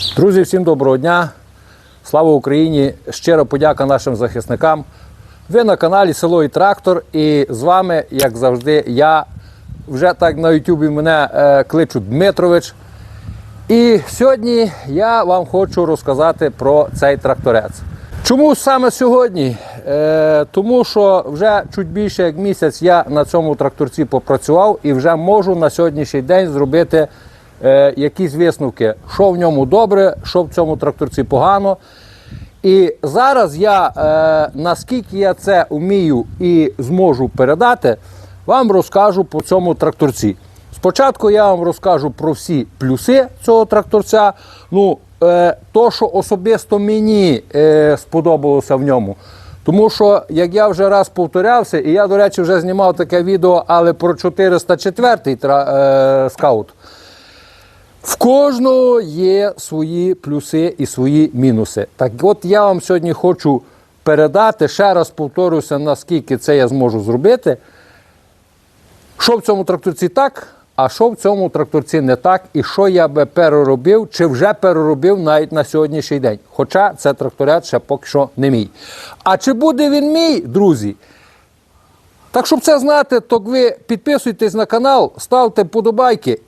Друзі, всім доброго дня! Слава Україні! Щира подяка нашим захисникам. Ви на каналі Село і Трактор, і з вами, як завжди, я вже так на Ютубі мене е, кличуть Дмитрович. І сьогодні я вам хочу розказати про цей тракторець. Чому саме сьогодні? Е, тому що вже чуть більше як місяць я на цьому тракторці попрацював і вже можу на сьогоднішній день зробити е, якісь висновки, що в ньому добре, що в цьому тракторці погано. І зараз я, е, наскільки я це вмію і зможу передати, вам розкажу по цьому тракторці. Спочатку я вам розкажу про всі плюси цього тракторця. Ну, е, то, що особисто мені е, сподобалося в ньому. Тому що, як я вже раз повторявся, і я, до речі, вже знімав таке відео, але про 404-й тра- е, скаут. В кожного є свої плюси і свої мінуси. Так от я вам сьогодні хочу передати, ще раз повторюся, наскільки це я зможу зробити. Що в цьому тракторці так, а що в цьому тракторці не так, і що я би переробив, чи вже переробив навіть на сьогоднішній день. Хоча це тракторець ще поки що не мій. А чи буде він мій, друзі? Так, щоб це знати, то ви підписуйтесь на канал, ставте подобайки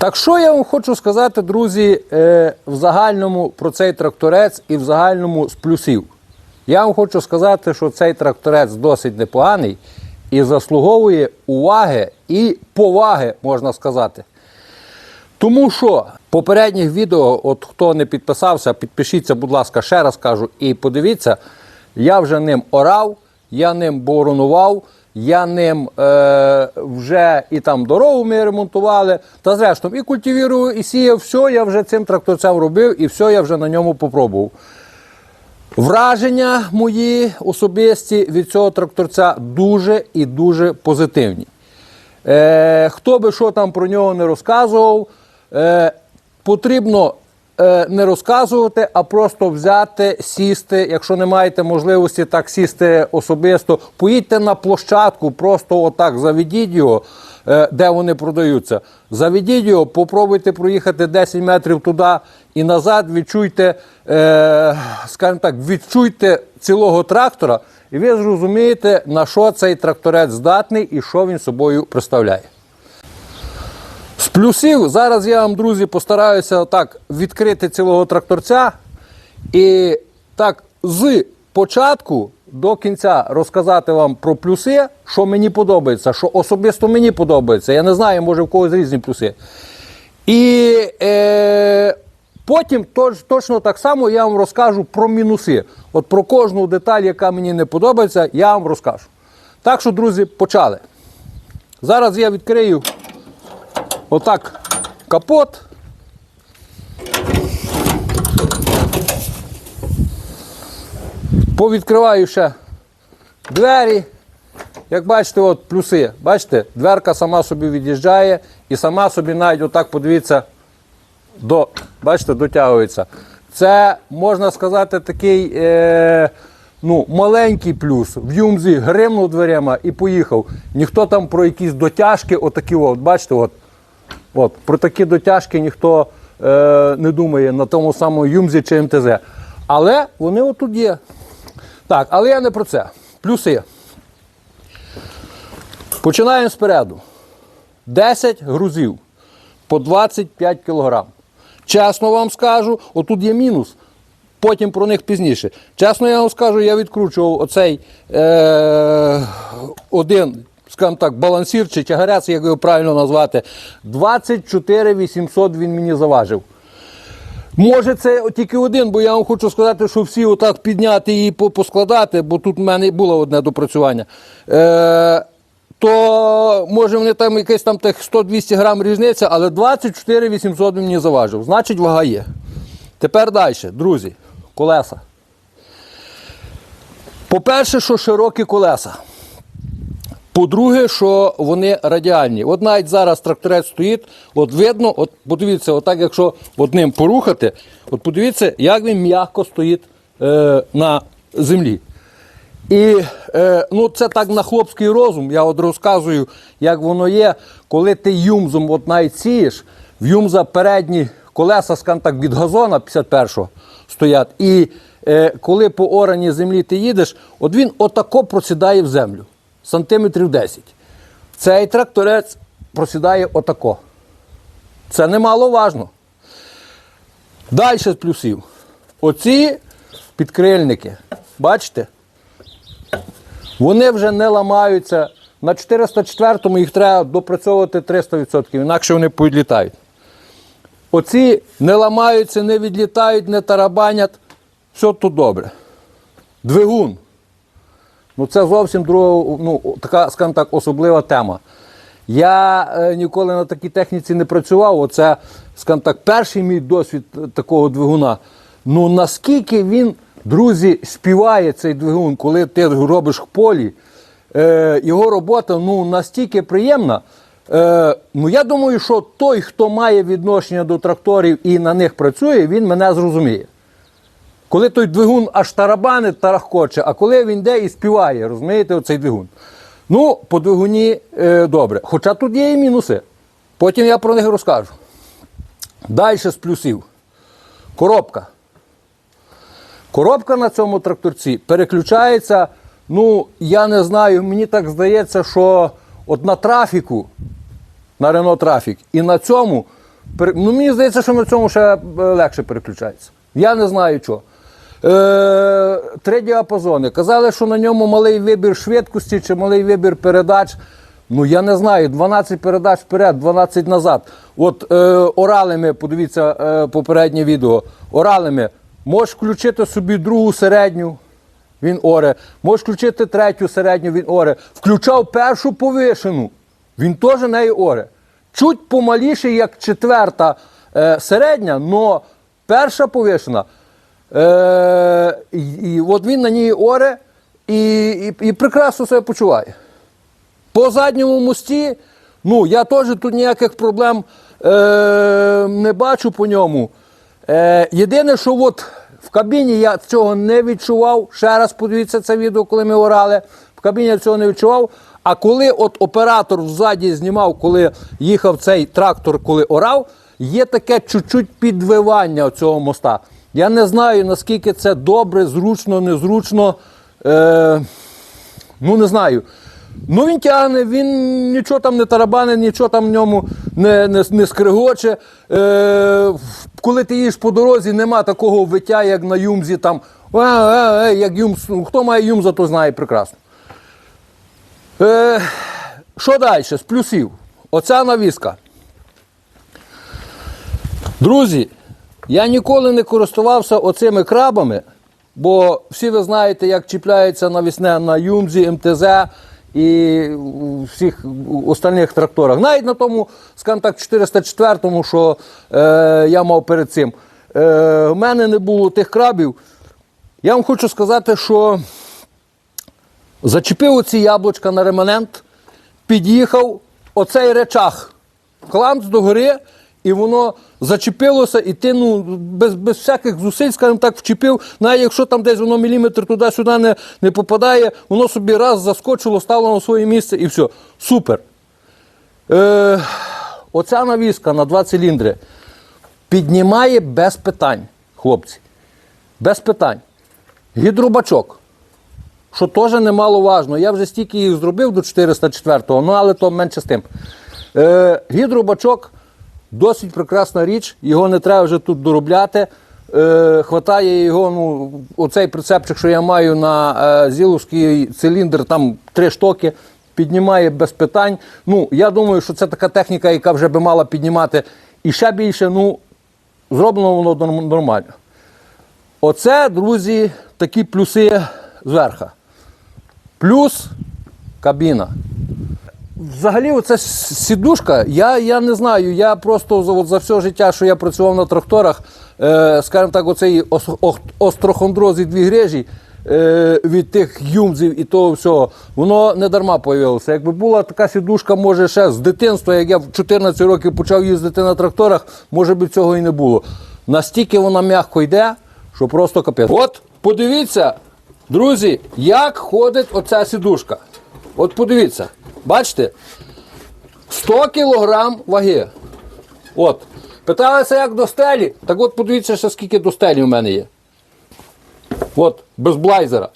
Так що я вам хочу сказати, друзі, е, в загальному про цей тракторець і в загальному з плюсів. Я вам хочу сказати, що цей тракторець досить непоганий і заслуговує уваги і поваги, можна сказати. Тому що попередніх відео, от хто не підписався, підпишіться, будь ласка, ще раз кажу, і подивіться, я вже ним орав, я ним боронував, я ним е, вже і там дорогу ми ремонтували. Та зрештою, і культивірував, і сіяв, все я вже цим тракторцем робив, і все я вже на ньому попробував. Враження мої особисті від цього тракторця дуже і дуже позитивні. Е, хто би що там про нього не розказував, е, потрібно не розказувати, а просто взяти, сісти. Якщо не маєте можливості так сісти особисто, поїдьте на площадку, просто отак заведіть його, е, де вони продаються. Заведіть його, попробуйте проїхати 10 метрів туди і назад, відчуйте, е, скажімо так, відчуйте цілого трактора, і ви зрозумієте, на що цей тракторець здатний і що він собою представляє. З плюсів зараз я вам, друзі, постараюся так відкрити цілого тракторця і так з початку до кінця розказати вам про плюси, що мені подобається, що особисто мені подобається. Я не знаю, може в когось різні плюси. І е, потім тож, точно так само я вам розкажу про мінуси. От про кожну деталь, яка мені не подобається, я вам розкажу. Так що, друзі, почали. Зараз я відкрию отак капот. Повідкриваю ще двері. Як бачите, от плюси. Бачите, дверка сама собі від'їжджає і сама собі навіть отак подивіться, до, бачите, дотягується. Це, можна сказати, такий е, ну, маленький плюс. В юмзі гримнув дверима і поїхав. Ніхто там про якісь дотяжки, отакі, от, бачите, от, от, про такі дотяжки ніхто е, не думає на тому самому юмзі чи МТЗ. Але вони отут є. Так, але я не про це. Плюси. Починаємо спереду. 10 грузів по 25 кг. Чесно вам скажу, отут є мінус. Потім про них пізніше. Чесно, я вам скажу, я відкручував оцей е, один, скажімо так, балансір чи тягарець, як його правильно назвати. 24 800 він мені заважив. Може, це тільки один, бо я вам хочу сказати, що всі отак підняти і по- поскладати, бо тут в мене було одне допрацювання. Е, то може вони там якесь там 100-200 грам різниця, але 24 800 він мені заважив. Значить, вага є. Тепер далі, друзі, колеса. По-перше, що широкі колеса. По-друге, що вони радіальні. От навіть зараз тракторець стоїть, от видно, от подивіться, отак, якщо одним порухати, от подивіться, як він м'яко стоїть е, на землі. І е, ну, це так на хлопський розум. Я от розказую, як воно є, коли ти юмзом от навіть сієш, в юмза передні колеса, скажімо так, від газона 51-го стоять. І е, коли по ораній землі ти їдеш, от він отако просідає в землю, сантиметрів 10. Цей тракторець просідає отако. Це немаловажно. Далі з плюсів. Оці підкрильники, бачите? Вони вже не ламаються. На 404-му їх треба допрацьовувати 300%, інакше вони підлітають. Оці не ламаються, не відлітають, не тарабанять. Все тут добре. Двигун. Ну це зовсім друга, ну, така, скажімо так, особлива тема. Я е, ніколи на такій техніці не працював. Оце, скажімо так, перший мій досвід е, такого двигуна. Ну наскільки він, друзі, співає цей двигун, коли ти робиш в полі, е, його робота ну, настільки приємна. Е, ну, я думаю, що той, хто має відношення до тракторів і на них працює, він мене зрозуміє. Коли той двигун аж тарабанить, тарахкоче, а коли він йде і співає, розумієте, оцей двигун. Ну, по двигуні е, добре. Хоча тут є і мінуси. Потім я про них розкажу. Далі з плюсів. Коробка. Коробка на цьому тракторці переключається. Ну, я не знаю, мені так здається, що от на трафіку, на Renault Traffic, і на цьому, ну, мені здається, що на цьому ще е, легше переключається. Я не знаю чого. Е, три діапазони. Казали, що на ньому малий вибір швидкості чи малий вибір передач. Ну я не знаю, 12 передач вперед, 12 назад. От е, оралами, подивіться е, попереднє відео. Оралами можеш включити собі другу середню, він оре. Можеш включити третю середню, він оре. Включав першу повишену, він теж нею оре. Чуть помаліше, як четверта е, середня, але перша повишена. Е, і, от він на ній оре і, і, і прекрасно себе почуває. По задньому мості, ну, я теж тут ніяких проблем е, не бачу по ньому. Е, єдине, що от в кабіні я цього не відчував. Ще раз подивіться це відео, коли ми орали. В кабіні я цього не відчував. А коли от оператор ззаді знімав, коли їхав цей трактор, коли орав, є таке чуть-чуть підвивання цього моста. Я не знаю, наскільки це добре, зручно, незручно. Е, Ну, не знаю. Ну, він тягне, він нічого там не тарабане, нічого там в ньому не, не, не скригоче. Е, коли ти їдеш по дорозі, нема такого виття, як на юмзі. Там, «А, а, а», як юмз, хто має юмза, то знає прекрасно. Е, що далі? З плюсів. Оця навіска. Друзі, я ніколи не користувався оцими крабами, бо всі ви знаєте, як чіпляється навісне на Юмзі, МТЗ і у всіх остальних тракторах. Навіть на тому, скажімо так, 404-му, що е, я мав перед цим. Е, в мене не було тих крабів. Я вам хочу сказати, що зачепив оці яблучка на реманент, під'їхав оцей речах, кламц догори, і воно зачепилося, і ти ну, без, без всяких зусиль, скажімо так, вчепив. Навіть якщо там десь воно міліметр туди-сюди не, не попадає, воно собі раз заскочило, стало на своє місце і все. Супер. Е, оця навіска на два циліндри піднімає без питань, хлопці. Без питань. Гідробачок що теж немаловажно. Я вже стільки їх зробив до 404-го, ну але то менше з тим. Е, гідробачок досить прекрасна річ, його не треба вже тут доробляти. Е, хватає його, ну, оцей прицепчик, що я маю на е, зіловський циліндр, там три штоки, піднімає без питань. Ну, я думаю, що це така техніка, яка вже би мала піднімати і ще більше, ну, зроблено воно нормально. Оце, друзі, такі плюси зверха. Плюс кабіна. Взагалі, оця сідушка, я, я не знаю. Я просто за, от за все життя, що я працював на тракторах, е, скажімо так, оцей острохондроз і дві грежі е, від тих юмзів і того всього, воно не дарма появилося. Якби була така сідушка, може, ще з дитинства, як я в 14 років почав їздити на тракторах, може би цього і не було. Настільки вона м'яко йде, що просто капець. От подивіться, друзі, як ходить оця сідушка. От подивіться, бачите? 100 кілограм ваги. От. Питалися, як до стелі. Так от подивіться, ще скільки до стелі в мене є. От, без блайзера.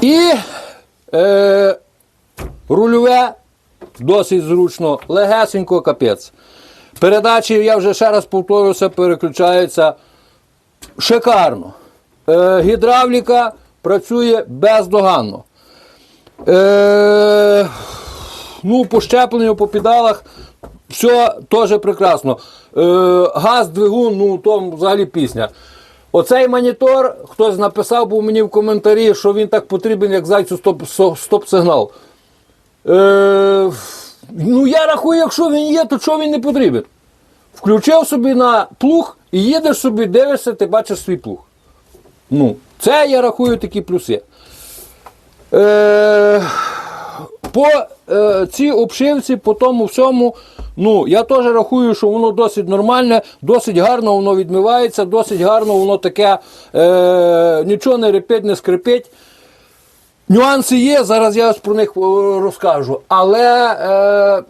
І е, рульове досить зручно, легесенько капець. Передачі, я вже ще раз повторюся, переключаються шикарно. Е, гідравліка працює бездоганно. Е, ну, по щепленню, по педалах, все теж прекрасно. Е, газ, двигун, ну то взагалі пісня. Оцей монітор, хтось написав був мені в коментарі, що він так потрібен, як зайцю стоп-сигнал. Е, ну, я рахую, якщо він є, то чого він не потрібен? Включив собі на плуг і їдеш собі, дивишся, ти бачиш свій плуг. Ну, це я рахую такі плюси. Е, по е, цій обшивці, по тому всьому, ну, я теж рахую, що воно досить нормальне, досить гарно воно відмивається, досить гарно воно таке, е, нічого не репить, не скрипить. Нюанси є, зараз я про них е, розкажу, але е,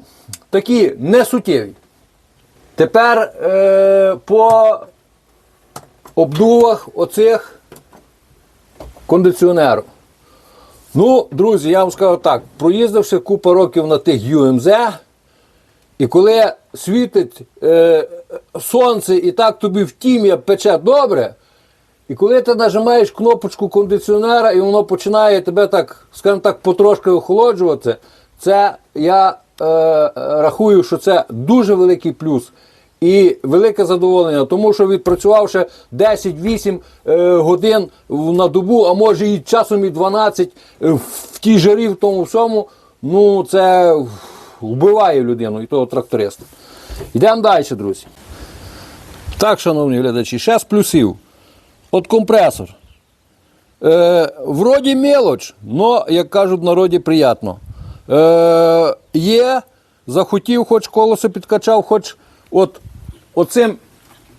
такі несуттєві. Тепер е, по обдувах оцих кондиціонеру. Ну, друзі, я вам скажу так, проїздивши купу років на тих UMZ, і коли світить е, сонце і так тобі в тім'я пече добре. І коли ти нажимаєш кнопочку кондиціонера і воно починає тебе так, скажімо так, потрошки охолоджувати, це я е, е, рахую, що це дуже великий плюс. І велике задоволення, тому що відпрацювавши 10-8 е, годин на добу, а може і часом і 12 е, в тій жарі, в тому всьому, ну це вбиває людину і того тракториста. Йдемо далі, друзі. Так, шановні глядачі, ще з плюсів. От компресор. Е, вроді мелоч, але, як кажуть в народі, приємно. Е, є, захотів, хоч колесо підкачав, хоч от оцим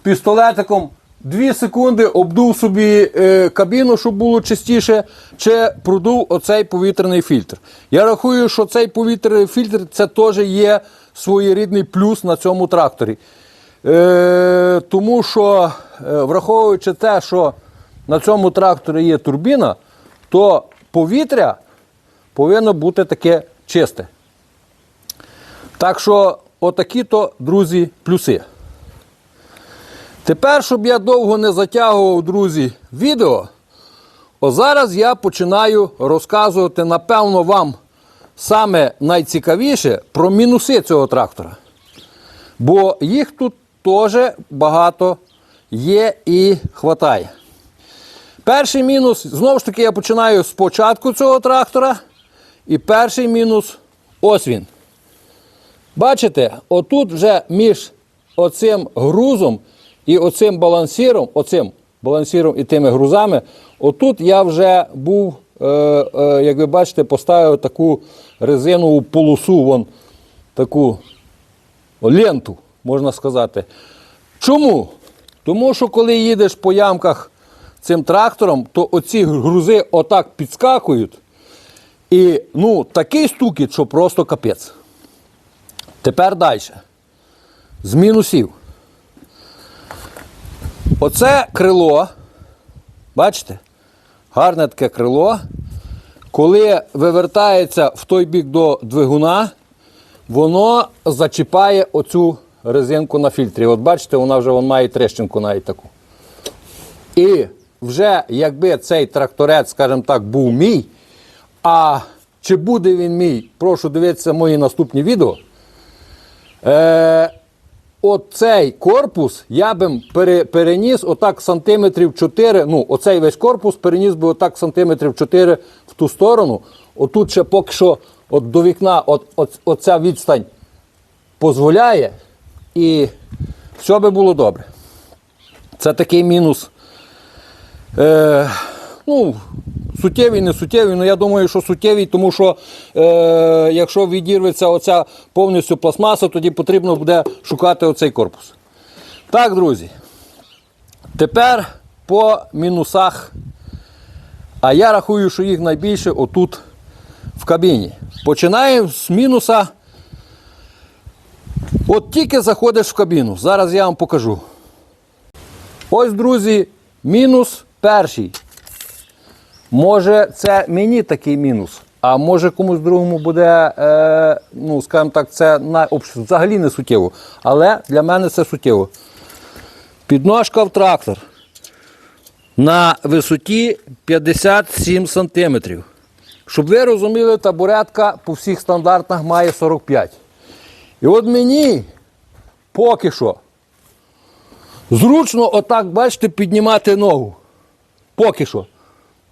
пістолетиком 2 секунди обдув собі е, кабіну, щоб було чистіше, чи продув оцей повітряний фільтр. Я рахую, що цей повітряний фільтр це теж є своєрідний плюс на цьому тракторі. Е, тому що, е, враховуючи те, що на цьому тракторі є турбіна, то повітря повинно бути таке чисте. Так що, отакі то, друзі, плюси. Тепер, щоб я довго не затягував, друзі, відео, о зараз я починаю розказувати, напевно, вам саме найцікавіше про мінуси цього трактора. Бо їх тут теж багато є і хватає. Перший мінус, знову ж таки, я починаю з початку цього трактора. І перший мінус ось він. Бачите, отут вже між оцим грузом і оцим балансіром, оцим балансіром і тими грузами, отут я вже був, е, е, як ви бачите, поставив таку резинову полосу, вон, таку ленту, можна сказати. Чому? Тому що коли їдеш по ямках цим трактором, то оці грузи отак підскакують. І ну, такий стукіт, що просто капець. Тепер далі. З мінусів. Оце крило. Бачите? Гарне таке крило. Коли вивертається в той бік до двигуна, воно зачіпає оцю резинку на фільтрі. От бачите, вона вже вон має трещинку навіть таку. І вже якби цей тракторець, скажімо так, був мій, а чи буде він мій, прошу дивитися мої наступні відео. Е, оцей корпус я би пере, переніс отак сантиметрів 4, ну, оцей весь корпус переніс би отак сантиметрів 4 в ту сторону. Отут ще поки що от до вікна от, от, оця відстань дозволяє, і все би було добре. Це такий мінус. Е, ну, суттєвий, не суттєвий, але я думаю, що суттєвий, тому що е, якщо відірветься оця повністю пластмаса, тоді потрібно буде шукати оцей корпус. Так, друзі. Тепер по мінусах. А я рахую, що їх найбільше отут в кабіні. Починаємо з мінуса. От тільки заходиш в кабіну. Зараз я вам покажу. Ось, друзі, мінус перший. Може, це мені такий мінус, а може комусь другому буде, е, ну, скажімо так, це на, взагалі не суттєво. Але для мене це суттєво. Підножка в трактор на висоті 57 см. Щоб ви розуміли, табуретка по всіх стандартах має 45. І от мені поки що Зручно отак, бачите, піднімати ногу. Поки що.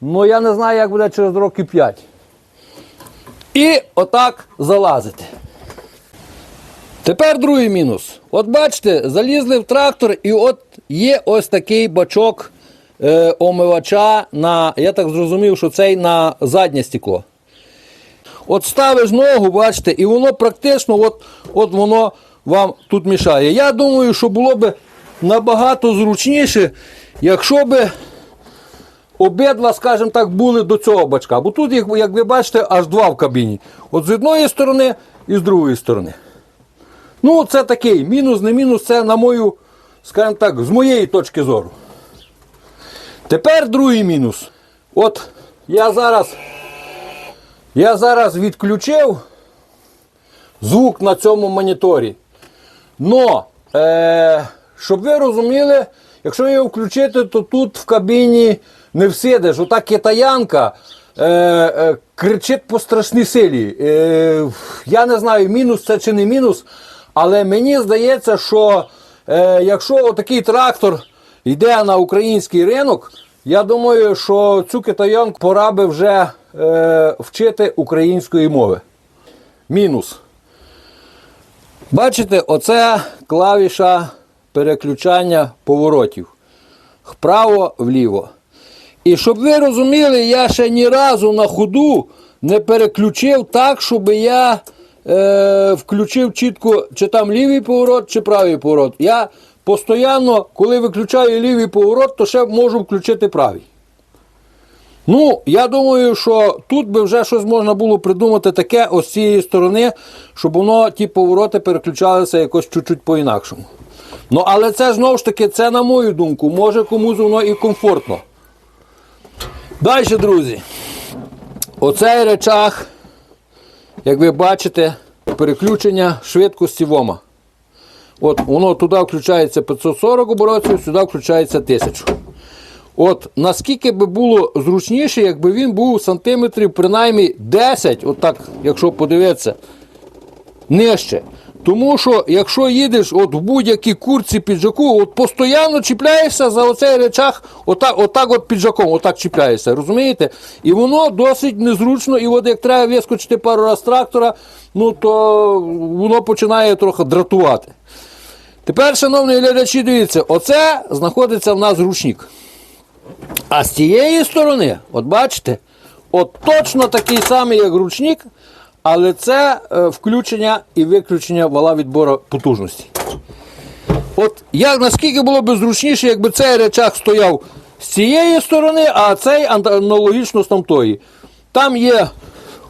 Ну я не знаю, як буде через років 5. І отак залазити. Тепер другий мінус. От бачите, залізли в трактор, і от є ось такий бачок е, омивача на, я так зрозумів, що цей на заднє стекло. От ставиш ногу, бачите, і воно практично от, от воно вам тут мішає. Я думаю, що було б набагато зручніше, якщо б обидва, скажімо так, були до цього бачка. Бо тут, їх, як ви бачите, аж два в кабіні. От з одної сторони і з другої сторони. Ну, це такий мінус, не мінус, це на мою, скажімо так, з моєї точки зору. Тепер другий мінус. От я зараз я зараз відключив звук на цьому моніторі. Но, е, щоб ви розуміли, якщо його включити, то тут в кабіні не всидиш. Ота китаянка е, е, кричить по страшній силі. Е, я не знаю, мінус це чи не мінус, але мені здається, що е, якщо отакий трактор йде на український ринок, я думаю, що цю китаянку пора би вже е, вчити української мови. Мінус. Бачите, оце клавіша переключання поворотів. Вправо-вліво. І щоб ви розуміли, я ще ні разу на ходу не переключив так, щоб я е, включив чітко, чи там лівий поворот, чи правий поворот. Я постійно, коли виключаю лівий поворот, то ще можу включити правий. Ну, я думаю, що тут би вже щось можна було придумати таке ось з цієї сторони, щоб воно ті повороти переключалися якось чуть-чуть по-інакшому. Ну, але це знову ж таки, це на мою думку, може комусь воно і комфортно. Далі, друзі. Оцей речах, як ви бачите, переключення швидкості ВОМа. От воно туди включається 540 оборотів, сюди включається 1000. От наскільки би було зручніше, якби він був сантиметрів принаймні 10, отак, якщо подивитися, нижче. Тому що якщо їдеш от в будь-якій курці піджаку, от постійно чіпляєшся за оцей речах, отак, отак от піджаком, отак чіпляєшся, розумієте? І воно досить незручно, і от як треба вискочити пару раз трактора, ну то воно починає трохи дратувати. Тепер, шановні глядачі, дивіться, оце знаходиться в нас ручник. А з цієї сторони, от бачите, от точно такий самий, як ручник, але це е, включення і виключення вала відбору потужності. От як наскільки було б зручніше, якби цей речах стояв з цієї сторони, а цей аналогічно з тамтої. Там є,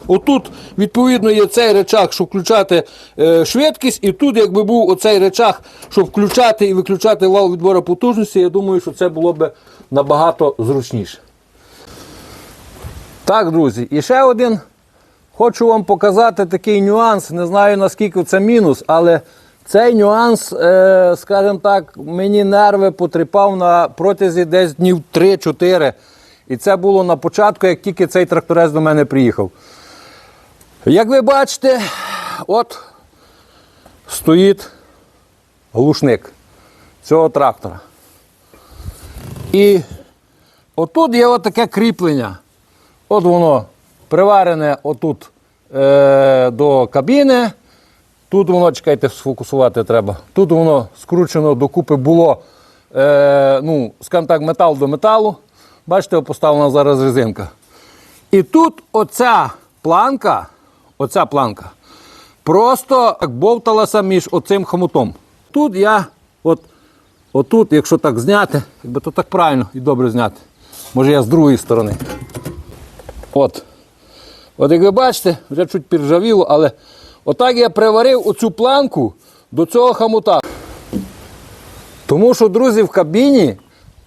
отут, відповідно, є цей речах, щоб включати е, швидкість, і тут, якби був оцей речах, щоб включати і виключати вал відбору потужності, я думаю, що це було б набагато зручніше. Так, друзі, і ще один. Хочу вам показати такий нюанс. Не знаю наскільки це мінус, але цей нюанс, е, скажімо так, мені нерви потріпав на протязі десь днів 3-4. І це було на початку, як тільки цей тракторець до мене приїхав. Як ви бачите, от стоїть глушник цього трактора. І отут є отаке кріплення. От воно приварене отут е, до кабіни. Тут воно, чекайте, сфокусувати треба. Тут воно скручено докупи було, е, ну, скажімо так, метал до металу. Бачите, поставлена зараз резинка. І тут оця планка, оця планка, просто бовталася між оцим хомутом. Тут я, от, отут, якщо так зняти, якби то так правильно і добре зняти. Може я з другої сторони. От. От як ви бачите, вже чуть підржавіло, але отак я приварив оцю планку до цього хамута. Тому що, друзі, в кабіні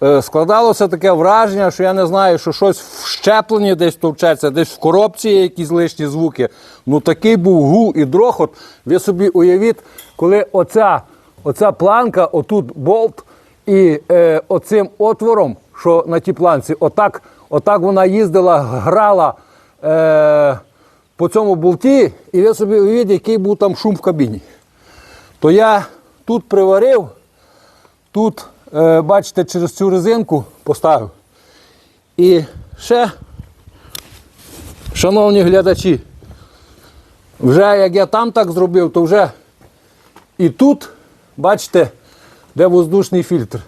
е, складалося таке враження, що я не знаю, що щось в щепленні десь товчеться, десь в коробці є якісь лишні звуки. Ну такий був гул і дрохот. Ви собі уявіть, коли оця, оця планка, отут болт, і е, оцим отвором, що на тій планці, отак, отак вона їздила, грала е, по цьому болті, і ви собі уявіть, який був там шум в кабіні. То я тут приварив, тут, е, бачите, через цю резинку поставив. І ще, шановні глядачі, вже як я там так зробив, то вже і тут, бачите, де воздушний фільтр.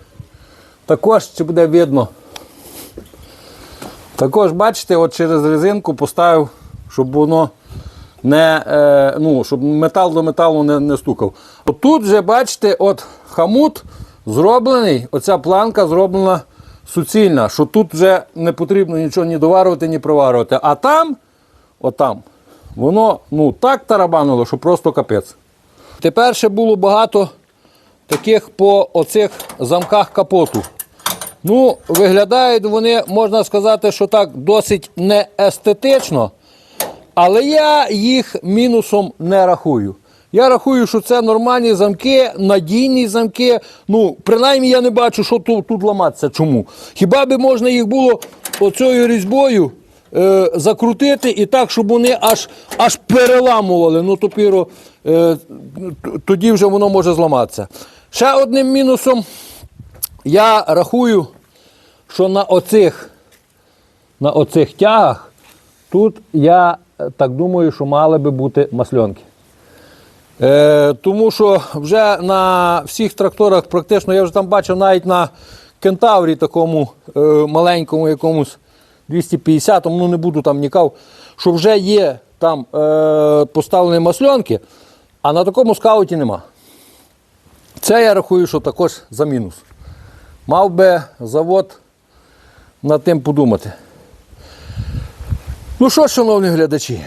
Також чи буде видно. Також, бачите, от через резинку поставив, щоб воно не, е, ну, щоб метал до металу не, не стукав. От тут вже, бачите, от хамут зроблений, оця планка зроблена суцільна, що тут вже не потрібно нічого ні доварювати, ні проварювати. А там, отам, воно ну, так тарабанило, що просто капець. Тепер ще було багато таких по оцих замках капоту. Ну, виглядають вони, можна сказати, що так досить не естетично, але я їх мінусом не рахую. Я рахую, що це нормальні замки, надійні замки. Ну, принаймні я не бачу, що тут, тут ламатися. Чому? Хіба би можна їх було оцею різьбою е, закрутити і так, щоб вони аж, аж переламували. Ну, топіро, е, тоді вже воно може зламатися. Ще одним мінусом я рахую, що на оцих, на оцих тягах тут я е, так думаю, що мали би бути масльонки. Е, тому що вже на всіх тракторах практично, я вже там бачив навіть на кентаврі такому е, маленькому якомусь 250-му, ну не буду там нікав, що вже є там е, поставлені масльонки, а на такому скауті нема. Це я рахую, що також за мінус. Мав би завод над тим подумати. Ну що, шановні глядачі,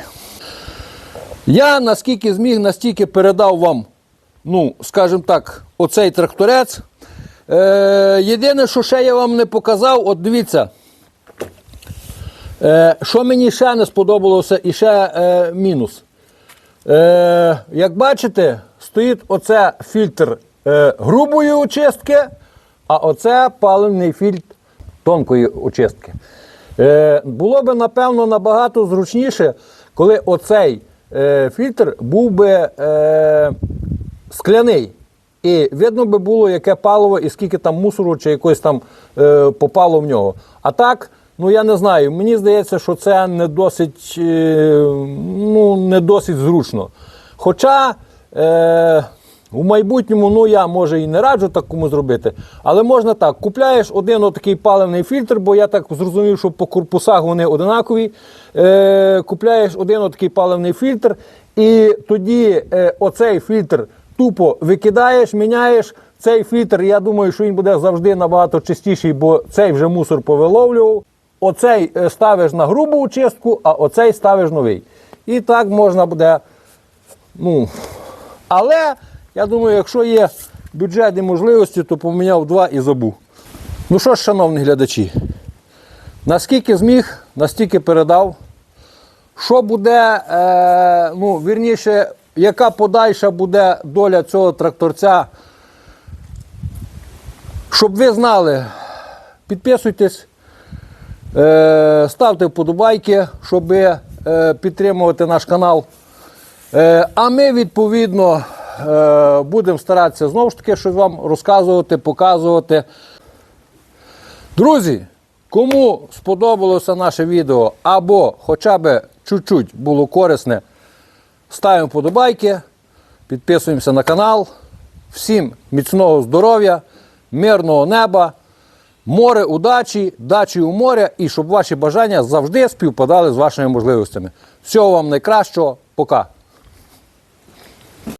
я наскільки зміг, настільки передав вам, ну, скажімо так, оцей тракторець. Е, єдине, що ще я вам не показав, от дивіться, е, що мені ще не сподобалося і ще е, мінус. Е, як бачите, стоїть оце фільтр е, грубої очистки, а оце паливний фільтр тонкої очистки. Е, було би, напевно, набагато зручніше, коли оцей е, фільтр був би е, скляний. І видно би було, яке паливо і скільки там мусору чи якось там попало в нього. А так, ну я не знаю. Мені здається, що це не досить, ну, не досить зручно. Хоча у майбутньому, ну я може і не раджу так кому зробити, але можна так. Купляєш один отакий паливний фільтр, бо я так зрозумів, що по корпусах вони одинакові. Е, купляєш один отакий паливний фільтр, і тоді е, оцей фільтр тупо викидаєш, міняєш. Цей фільтр, я думаю, що він буде завжди набагато чистіший, бо цей вже мусор повиловлював. Оцей е, ставиш на грубу очистку, а оцей ставиш новий. І так можна буде. Ну, але я думаю, якщо є бюджет і можливості, то поміняв два і забув. Ну що ж, шановні глядачі, наскільки зміг, настільки передав. Що буде, е, ну, вірніше, яка подальша буде доля цього тракторця? Щоб ви знали, підписуйтесь, е, ставте вподобайки, щоб е, підтримувати наш канал. Е, а ми, відповідно, будемо старатися знову ж таки щось вам розказувати, показувати. Друзі, кому сподобалося наше відео або хоча б чуть-чуть було корисне, ставимо вподобайки, підписуємося на канал. Всім міцного здоров'я, мирного неба, море удачі, дачі у моря і щоб ваші бажання завжди співпадали з вашими можливостями. Всього вам найкращого, пока!